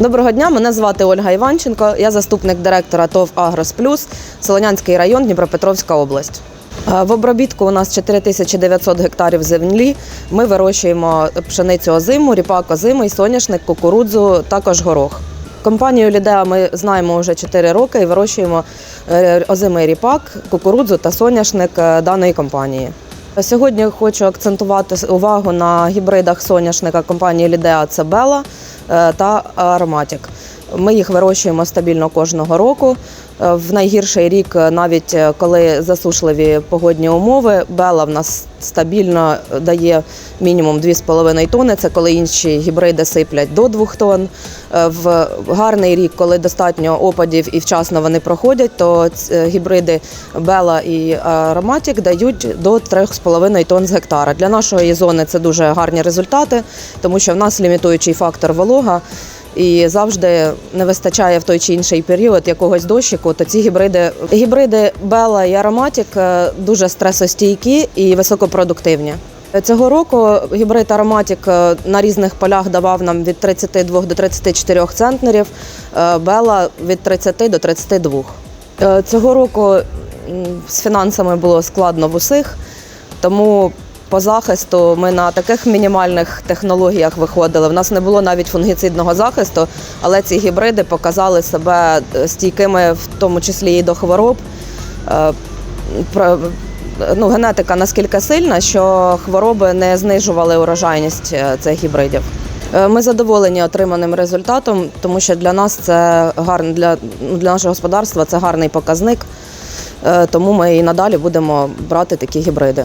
Доброго дня, мене звати Ольга Іванченко. Я заступник директора ТОВ Агрос Плюс, Солонянський район, Дніпропетровська область. Е, В обробітку у нас 4900 гектарів землі. Ми вирощуємо пшеницю озиму, ріпак озимий, соняшник, кукурудзу, також горох. Компанію Лідеа ми знаємо вже 4 роки і вирощуємо е, озимий ріпак, кукурудзу та соняшник е, даної компанії. Сьогодні хочу акцентувати увагу на гібридах соняшника компанії Лідеа Цебела е, та Ароматік. Ми їх вирощуємо стабільно кожного року. Е, В найгірший рік, е, навіть е, коли засушливі погодні умови, Бела в нас стабільно дає мінімум 2,5 тонни. Це коли інші гібриди сиплять до 2 тонн. В гарний рік, коли достатньо опадів і вчасно вони проходять, то гібриди Бела і Ароматік дають до 3,5 тонн з гектара. Для нашої зони це дуже гарні результати, тому що в нас лімітуючий фактор волога. І завжди не вистачає в той чи інший період якогось дощику. То ці гібриди гібриди Бела і Ароматік е, дуже стресостійкі і високопродуктивні. Цього року гібрид Ароматік е, на різних полях давав нам від 32 до 34 центнерів, Бела від 30 до 32. Е, Цього року з фінансами було складно в усіх, тому по захисту ми на таких мінімальних технологіях виходили. В нас не було навіть фунгіцидного захисту, але ці гібриди показали себе е, стійкими, в тому числі і до хвороб. Е, Ну, генетика наскільки сильна, що хвороби не знижували урожайність е, цих гібридів. Ми задоволені отриманим результатом, тому що для нас це гарно для, для нашого господарства це гарний показник. Тому ми і надалі будемо брати такі гібриди.